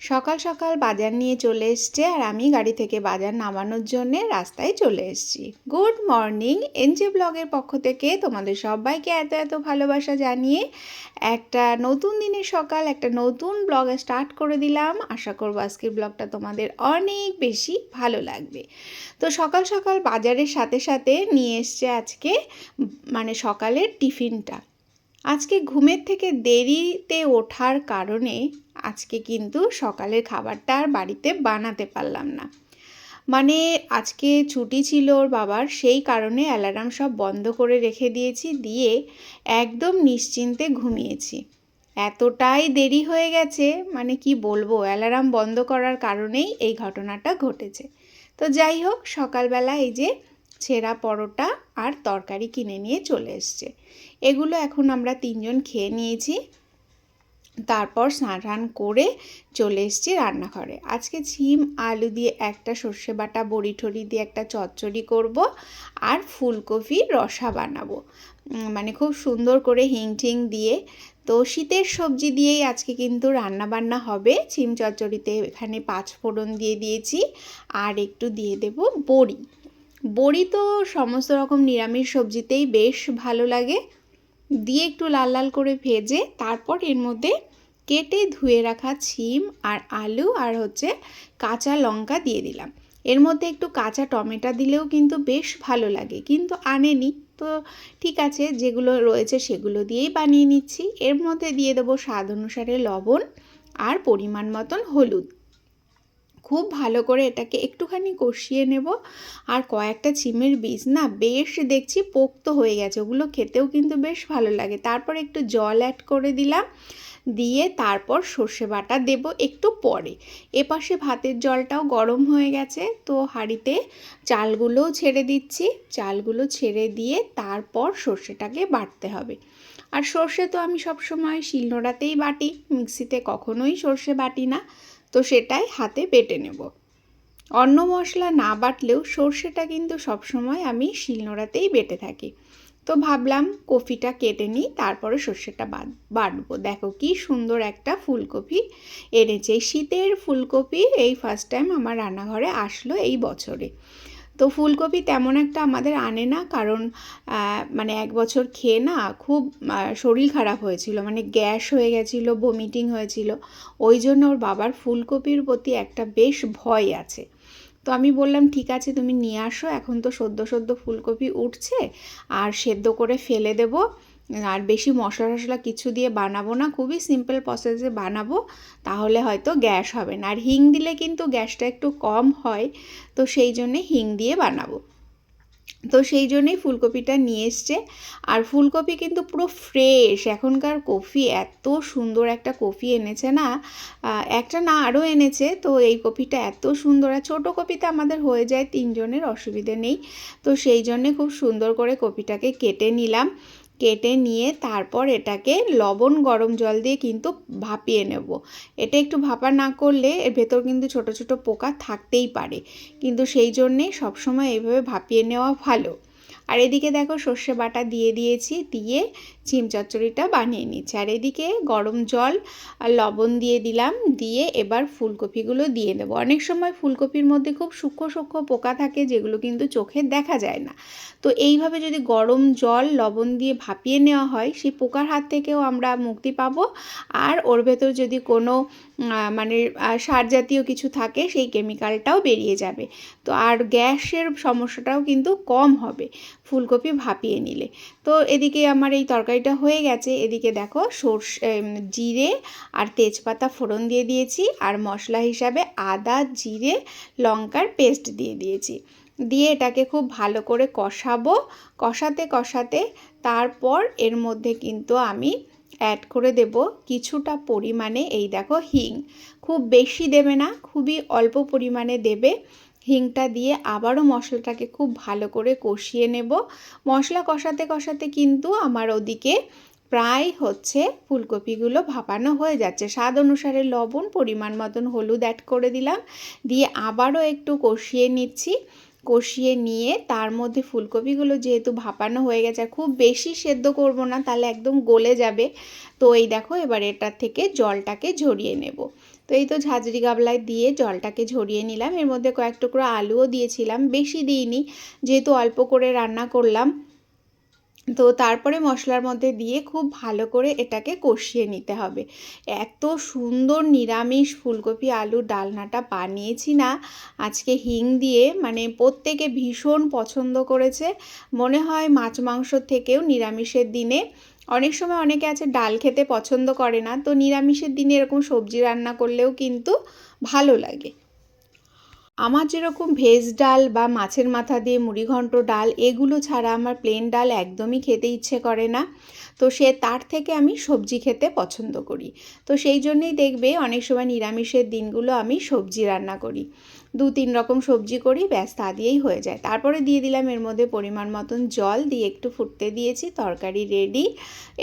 সকাল সকাল বাজার নিয়ে চলে এসছে আর আমি গাড়ি থেকে বাজার নামানোর জন্য রাস্তায় চলে এসেছি। গুড মর্নিং, এনজে ব্লগের পক্ষ থেকে তোমাদের সবাইকে এত এত ভালোবাসা জানিয়ে একটা নতুন দিনের সকাল, একটা নতুন ব্লগ স্টার্ট করে দিলাম। আশা করব আজকের ব্লগটা তোমাদের অনেক বেশি ভালো লাগবে। তো সকাল সকাল বাজারের সাথে সাথে নিয়ে এসছে আজকে মানে সকালের টিফিনটা। আজকে ঘুমের থেকে দেরিতে ওঠার কারণে আজকে কিন্তু সকালের খাবারটা আর বাড়িতে বানাতে পারলাম না। মানে আজকে ছুটি ছিল ওর বাবার, সেই কারণে অ্যালার্ম সব বন্ধ করে রেখে দিয়েছি, দিয়ে একদম নিশ্চিন্তে ঘুমিয়েছি। এতটাই দেরি হয়ে গেছে মানে কি বলব, অ্যালার্ম বন্ধ করার কারণেই এই ঘটনাটা ঘটেছে। তো যাই হোক, সকালবেলা এই যে ছেঁড়া পরোটা আর তরকারি কিনে নিয়ে চলে এসছে। এগুলো এখন আমরা তিনজন খেয়ে নিয়েছি। তারপর স্নান করে চলে এসেছি রান্নাঘরে। আজকে ছিম আলু দিয়ে একটা সর্ষে বাটা, বড়ি ঠড়ি দিয়ে একটা চচ্চড়ি করব আর ফুলকপির রসা বানাবো। মানে খুব সুন্দর করে হিং টিং দিয়ে। তো শীতের সবজি দিয়েই আজকে কিন্তু রান্না বান্না হবে। ছিম চচ্চড়িতে এখানে পাঁচ ফোড়ন দিয়ে দিয়েছি আর একটু দিয়ে দেব বড়ি। বড়ি তো সমস্ত রকম নিরামিষ সবজিতেই বেশ ভালো লাগে। দিয়ে একটু লাল লাল করে ভেজে তারপর এর মধ্যে কেটে ধুয়ে রাখা ছিম আর আলু আর হচ্ছে কাঁচা লঙ্কা দিয়ে দিলাম। এর মধ্যে একটু কাঁচা টমেটো দিলেও কিন্তু বেশ ভালো লাগে, কিন্তু আনেনি। তো ঠিক আছে, যেগুলো রয়েছে সেগুলো দিয়েই বানিয়ে নিচ্ছি। এর মধ্যে দিয়ে দেবো স্বাদ অনুসারে লবণ আর পরিমাণ মতন হলুদ। খুব ভালো করে এটাকে একটুখানি কষিয়ে নেব। আর কয়েকটা চিমের বীজ না বেশ দেখছি পোক্ত হয়ে গেছে, ওগুলো খেতেও কিন্তু বেশ ভালো লাগে। তারপর একটু জল অ্যাড করে দিলাম। দিয়ে তারপর সর্ষে বাটা দেব একটু পরে। এপাশে ভাতের জলটাও গরম হয়ে গেছে, তো হাঁড়িতে চালগুলোও ছেড়ে দিচ্ছি। চালগুলো ছেড়ে দিয়ে তারপর সর্ষেটাকে বাটতে হবে। আর সর্ষে তো আমি সবসময় শিলনোড়াতেই বাটি, মিক্সিতে কখনোই সর্ষে বাটি না, তো সেটাই হাতে বেটে নেব। অন্য মশলা না বাটলেও সর্ষেটা কিন্তু সবসময় আমি শিলনোড়াতেই বেটে থাকি। তো ভাবলাম কফিটা কেটে নিই, তারপরে সর্ষেটা বাদ বাটবো। দেখো কি সুন্দর একটা ফুলকপি এনেছে। শীতের ফুলকপি এই ফার্স্ট টাইম আমার রান্নাঘরে আসলো এই বছরে। তো ফুলকপি তেমন একটা আমাদের আনে না, কারণ মানে এক বছর খেয়ে না খুব শরীর খারাপ হয়েছিল। মানে গ্যাস হয়ে গেছিল ভমিটিং হয়েছিল। ওই জন্য ওর বাবার ফুলকপির প্রতি একটা বেশ ভয় আছে। তো আমি বললাম, ঠিক আছে, তুমি নিয়ে আসো, এখন তো সদ্য সদ্য ফুলকপি উঠছে, আর সেদ্ধ করে ফেলে দেব। আর বেশি মশলা টশলা কিছু দিয়ে বানাবো না, খুবই সিম্পল প্রসেসে বানাবো, তাহলে হয়তো গ্যাস হবে না। আর হিং দিলে কিন্তু গ্যাসটা একটু কম হয়, তো সেই জন্যে হিং দিয়ে বানাবো। তো সেই জন্যই ফুলকপিটা নিয়ে এসছে। আর ফুলকপি কিন্তু পুরো ফ্রেশ এখনকার কফি এত সুন্দর একটা কফি এনেছে না? একটা না আরও এনেছে, তো এই কপিটা এত সুন্দর। আর ছোটো কপিতে আমাদের হয়ে যায় তিনজনের, অসুবিধে নেই। তো সেই জন্যে খুব সুন্দর করে কপিটাকে কেটে নিলাম। কেটে নিয়ে তারপর এটাকে লবণ গরম জল দিয়ে কিন্তু ভাপিয়ে নেব। এটা একটু ভাপা না করলে এর ভেতর কিন্তু ছোট ছোট পোকা থাকতেই পারে। কিন্তু সেই জন্যে সবসময় এইভাবে ভাপিয়ে নেওয়া ভালো। আর এদিকে দেখো সর্ষে বাটা দিয়ে দিয়েছি, দিয়ে চিম চচ্চড়িটা বানিয়ে নিচ্ছি। আর এদিকে গরম জল আর লবণ দিয়ে দিলাম, দিয়ে এবার ফুলকপিগুলো দিয়ে দেবো। অনেক সময় ফুলকপির মধ্যে খুব সূক্ষ্ম সূক্ষ্ম পোকা থাকে, যেগুলো কিন্তু চোখে দেখা যায় না। তো এইভাবে যদি গরম জল, লবণ দিয়ে ভাপিয়ে নেওয়া হয়, সেই পোকার হাত থেকেও আমরা মুক্তি পাবো। আর ওর ভেতর যদি কোনো মানে সার জাতীয় কিছু থাকে, সেই কেমিক্যালটাও বেরিয়ে যাবে। তো আর গ্যাসের সমস্যাটাও কিন্তু কম হবে। ফুলকপি ভাপিয়ে নিলে। তো এদিকে আমার এই তরকারিটা হয়ে গেছে। এদিকে দেখো সর্ষে জিরে আর তেজপাতা ফোড়ন দিয়ে দিয়েছি আর মশলা হিসাবে আদা, জিরে, লঙ্কার পেস্ট দিয়ে দিয়েছি। দিয়ে এটাকে খুব ভালো করে কষাবো। কষাতে কষাতে তারপর এর মধ্যে কিন্তু আমি অ্যাড করে দেব কিছুটা পরিমাণে এই দেখো হিং। খুব বেশি দেবে না, খুবই অল্প পরিমাণে দেবে। হিংটা দিয়ে আবারও মশলাটাকে খুব ভালো করে কষিয়ে নেব। মশলা কষাতে কষাতে কিন্তু আমার ওদিকে প্রায় হচ্ছে ফুলকপিগুলো ভাপানো হয়ে যাচ্ছে। স্বাদ অনুসারে লবণ, পরিমাণ মতন হলুদ অ্যাড করে দিলাম। দিয়ে আবারও একটু কষিয়ে নিচ্ছি। কষিয়ে নিয়ে তার মধ্যে ফুলকপিগুলো যেহেতু ভাপানো হয়ে গেছে খুব বেশি সেদ্ধ করব না, তাহলে একদম গলে যাবে। তো এই দেখো, এবার এটার থেকে জলটাকে ঝরিয়ে নেব। তো এই তো ঝাঁঝরি গাবলায় দিয়ে জলটাকে ঝরিয়ে নিলাম। এর মধ্যে কয়েক টুকরো আলুও দিয়েছিলাম। বেশি দিইনি, যেহেতু অল্প করে রান্না করলাম। তো তারপরে মশলার মধ্যে দিয়ে খুব ভালো করে এটাকে কষিয়ে নিতে হবে। এত সুন্দর নিরামিষ ফুলকপি আলুর ডালনাটা বানিয়েছি না, আজকে হিং দিয়ে মানে প্রত্যেকে ভীষণ পছন্দ করেছে। মনে হয় মাছ মাংস থেকেও নিরামিষের দিনে অনেক সময় অনেকে আছে ডাল খেতে পছন্দ করে না, তো নিরামিষের দিনে এরকম সবজি রান্না করলেও কিন্তু ভালো লাগে। আমার যেরকম ভেজ ডাল বা মাছের মাথা দিয়ে মুড়িঘণ্ট ডাল, এগুলো ছাড়া আমার প্লেন ডাল একদমই খেতে ইচ্ছে করে না। তো সে তার থেকে আমি সবজি খেতে পছন্দ করি। তো সেই জন্যেই দেখবে অনেক সময় নিরামিষের দিনগুলো আমি সবজি রান্না করি। দু তিন রকম সবজি করি, ব্যাস তা দিয়েই হয়ে যায়। তারপরে দিয়ে দিলাম এর মধ্যে পরিমাণ মতন জল, দিয়ে একটু ফুটতে দিয়েছি, তরকারি রেডি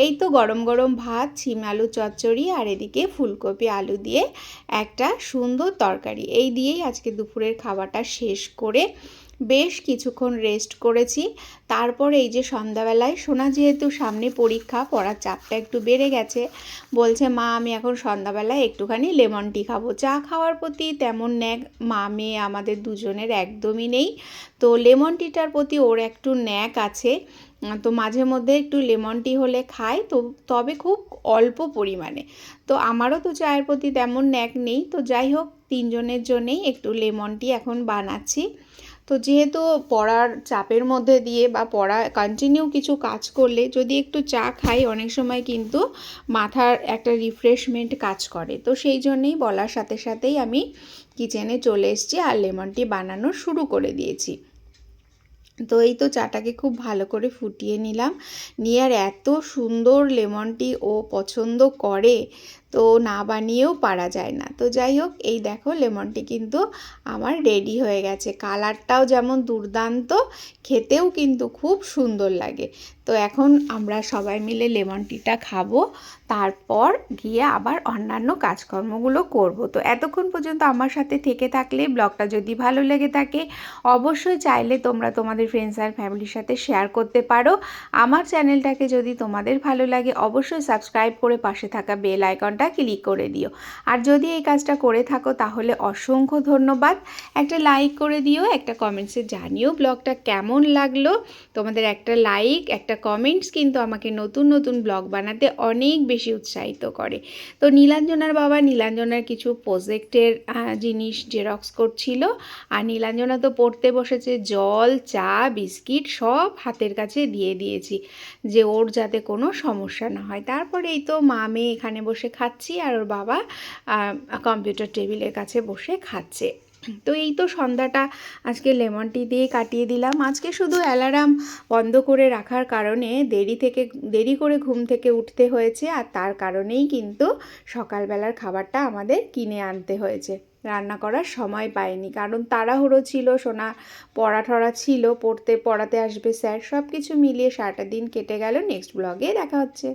এই তো গরম গরম ভাত ছিম আলু চচ্চড়ি আর এদিকে ফুলকপি আলু দিয়ে একটা সুন্দর তরকারি। এই দিয়েই আজকে দুপুরের খাবারটা শেষ করে বেশ কিছুক্ষণ রেস্ট করেছি। তারপর এই যে সন্ধ্যাবেলায় সোনা যেহেতু সামনে পরীক্ষা, পড়ার চাপটা একটু বেড়ে গেছে, বলছে, মা, আমি এখন সন্ধ্যাবেলায় একটুখানি লেমন টি খাব। চা খাওয়ার প্রতি তেমন ন্যাক, মা, মেয়ে আমাদের দুজনের একদমই নেই। তো লেমন টিটার প্রতি ওর একটু ন্যাক আছে। তো মাঝে মধ্যে একটু লেমন টি হলে খায় তো তবে খুব অল্প পরিমাণে। তো আমারও তো চায়ের প্রতি তেমন ন্যাক নেই। তো যাই হোক, তিনজনের জন্যেই একটু লেমন টি এখন বানাচ্ছি। তো যেহেতু পড়ার চাপের মধ্যে দিয়ে বা পড়া কন্টিনিউ কিছু কাজ করলে যদি একটু চা খাই, অনেক সময় কিন্তু মাথার একটা রিফ্রেশমেন্ট কাজ করে। তো সেই জন্যেই বলার সাথে সাথেই আমি কিচেনে চলে এসেছি আর লেমন টি বানানো শুরু করে দিয়েছি। তো এই তো চাটাকে খুব ভালো করে ফুটিয়ে নিলাম। নিয়ে আর এত সুন্দর লেমন টি ও পছন্দ করে তো না বানিয়েও পারা যায় না। তো যাই হোক, এই দেখো লেমনটি কিন্তু আমার রেডি হয়ে গেছে। কালারটাও যেমন দুর্দান্ত, খেতেও কিন্তু খুব সুন্দর লাগে। তো এখন আমরা সবাই মিলে লেমন টিটা খাব, তারপর গিয়ে আবার অন্যান্য কাজকর্মগুলো করব। তো এতক্ষণ পর্যন্ত আমার সাথে থেকে থাকলে, ব্লগটা যদি ভালো লেগে থাকে, অবশ্যই চাইলে তোমরা তোমাদের ফ্রেন্ডস আর ফ্যামিলির সাথে শেয়ার করতে পারো। আমার চ্যানেলটাকে যদি তোমাদের ভালো লাগে, অবশ্যই সাবস্ক্রাইব করে পাশে থাকা বেল আইকনটা ক্লিক করে দিও। আর যদি এই কাজটা করে থাকো তাহলে অসংখ্য ধন্যবাদ। একটা লাইক করে দিও, একটা কমেন্টসে জানিও ব্লগটা কেমন লাগল। তোমাদের একটা লাইক, একটা কমেন্টস কিন্তু আমাকে নতুন নতুন ব্লগ বানাতে অনেক বেশি উৎসাহিত করে। তো নীলাঞ্জনার বাবা, নীলাঞ্জনার কিছু প্রজেক্টের জিনিস জেরক্স করছিল। আর নীলাঞ্জনা তো পড়তে বসেছে, জল, চা, বিস্কিট সব হাতের কাছে দিয়ে দিয়েছি। যে ওর যাতে কোনো সমস্যা না হয়। তারপরে এই তো মা মেয়ে এখানে বসে খাচ্ছি আর ওর বাবা কম্পিউটার টেবিলের কাছে বসে খাচ্ছে। তো এই তো সন্ধ্যাটা, আজকে লেমন টি দিয়ে কাটিয়ে দিলাম। আজকে শুধু অ্যালার্ম বন্ধ করে রাখার কারণে দেরি থেকে, দেরি করে ঘুম থেকে উঠতে হয়েছে আর তার কারণেই কিন্তু সকালবেলার খাবারটা আমাদের কিনে আনতে হয়েছে। রান্না করার সময় পাইনি, কারণ তাড়াহুড়ো ছিল, সোনা পড়া ঠড়া ছিল, পড়তে, পড়াতে আসবে স্যার। সব কিছু মিলিয়ে সারাটা দিন কেটে গেল। নেক্সট ব্লগে দেখা হচ্ছে।